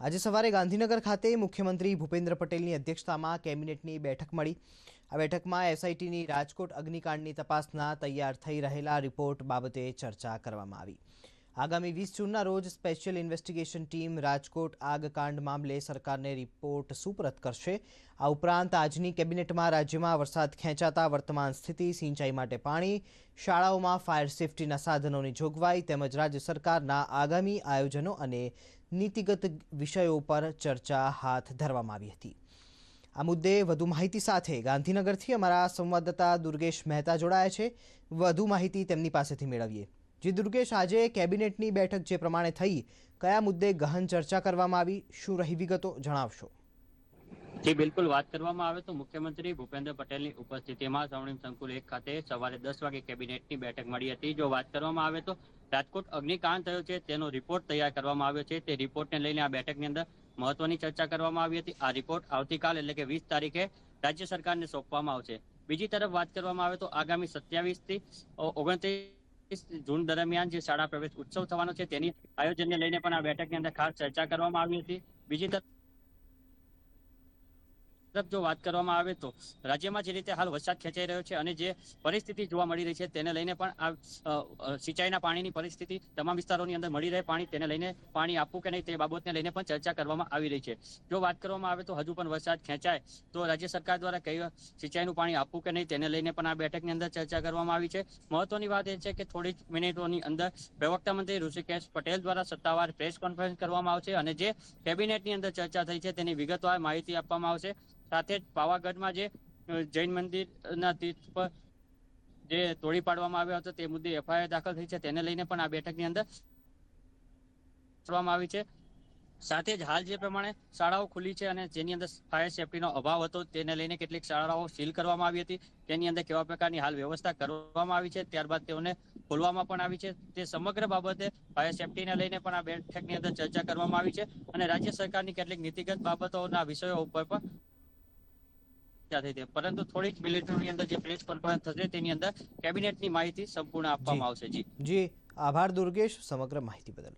આજે સવારે ગાંધીનગર ખાતે મુખ્યમંત્રી ભૂપેન્દ્ર પટેલની અધ્યક્ષતામાં કેબિનેટની બેઠક મળી. આ બેઠકમાં એસઆઈટીની રાજકોટ અગ્નિકાંડની તપાસના તૈયાર થઈ રહેલા રિપોર્ટ બાબતે ચર્ચા કરવામાં આવી. આગામી વીસ જૂનના રોજ સ્પેશિયલ ઇન્વેસ્ટિગેશન ટીમ રાજકોટ આગકાંડ મામલે સરકારને રિપોર્ટ સુપરત કરશે. આ ઉપરાંત આજની કેબિનેટમાં રાજ્યમાં વરસાદ ખેંચાતા વર્તમાન સ્થિતિ, સિંચાઈ માટે પાણી, શાળાઓમાં ફાયર સેફટીના સાધનોની જોગવાઈ તેમજ રાજ્ય સરકારના આગામી આયોજનો અને નીતિગત વિષયો પર ચર્ચા હાથ ધરવામાં આવી હતી. આ મુદ્દે વધુ માહિતી સાથે ગાંધીનગરથી અમારા સંવાદદાતા દુર્ગેશ મહેતા જોડાયા છે. વધુ માહિતી તેમની પાસેથી મેળવીએ. જી દુર્ગેશ, આજે કેબિનેટની બેઠક જે પ્રમાણે થઈ, કયા મુદ્દે ગહન ચર્ચા કરવામાં આવી, શું રહી વિગતો જણાવશો? જી, બિલકુલ વાત કરવામાં આવે તો મુખ્યમંત્રી ભૂપેન્દ્ર પટેલની ઉપસ્થિતિમાં સ્વર્ણિમ સંકુલ એક ખાતે સવારે દસ વાગે કેબિનેટની બેઠક મળી હતી. જો વાત કરવામાં આવે તો રાજકોટ અગ્નિકાંડ થયો છે, તેનો રિપોર્ટ તૈયાર કરવામાં આવ્યો છે. તે રિપોર્ટને લઈને આ બેઠકની અંદર મહત્વની ચર્ચા કરવામાં આવી હતી. આ રિપોર્ટ આવતીકાલ એટલે કે વીસ તારીખે રાજ્ય સરકારને સોંપવામાં આવશે. બીજી તરફ વાત કરવામાં આવે તો આગામી સત્યાવીસથી ઓગણત્રીસ જૂન દરમિયાન જે શાળા પ્રવેશ ઉત્સવ થવાનો છે તેની આયોજનને લઈને પણ આ બેઠકની અંદર ખાસ ચર્ચા કરવામાં આવી હતી. બીજી તરફ તરફ જો વાત કરવામાં આવે તો રાજ્યમાં જે રીતે હાલ વરસાદ ખેંચાઈ રહ્યો છે અને જે પરિસ્થિતિ જોવા મળી રહી છે તેને લઈને પણ આ સિંચાઈના પાણીની પરિસ્થિતિ તમામ વિસ્તારોની અંદર મળી રહે, પાણી તેને લઈને પાણી આપવું કે નહીં તે બાબતને લઈને પણ ચર્ચા કરવામાં આવી રહી છે. જો વાત કરવામાં આવે તો હજુ પણ વરસાદ ખેંચાય તો રાજ્ય સરકાર દ્વારા કઈ સિંચાઈનું પાણી આપવું કે નહીં તેને લઈને પણ આ બેઠકની અંદર ચર્ચા કરવામાં આવી છે. મહત્વની વાત એ છે કે થોડી મિનિટોની અંદર પ્રવક્તા મંત્રી ઋષિકેશ પટેલ દ્વારા સત્તાવાર પ્રેસ કોન્ફરન્સ કરવામાં આવશે અને જે કેબિનેટની અંદર ચર્ચા થઈ છે તેની વિગતવાર માહિતી આપવામાં આવશે. સાથે જ પાવાગઢમાં જે જૈન મંદિરના તીર્થ પર જે તોડી પાડવામાં આવ્યો હતો તે મુદ્દે એફઆઈઆર દાખલ થઈ છે. તેને લઈને પણ આ બેઠકની અંદર કરવામાં આવી છે. સાથે જ હાલ જે પ્રમાણે શાળાઓ ખુલી છે અને જેની અંદર ફાયર સેફટીનો અભાવ હતો તેને લઈને કેટલીક શાળાઓ સીલ કરવામાં આવી હતી. તેની અંદર કેવા પ્રકારની હાલ વ્યવસ્થા કરવામાં આવી છે ત્યારબાદ તેઓને ખોલવામાં પણ આવી છે. તે સમગ્ર બાબતે ફાયર સેફટીને લઈને પણ આ બેઠકની અંદર ચર્ચા કરવામાં આવી છે અને રાજ્ય સરકારની કેટલીક નીતિગત બાબતોના વિષયો ઉપર પણ થઈ હતી. પરંતુ થોડીક મિનિટોની અંદર જે પ્રેસ કોન્ફરન્સ થશે તેની અંદર કેબિનેટની માહિતી સંપૂર્ણ આપવામાં આવશે. જી. જી. આભાર દુર્ગેશ સમગ્ર માહિતી બદલ.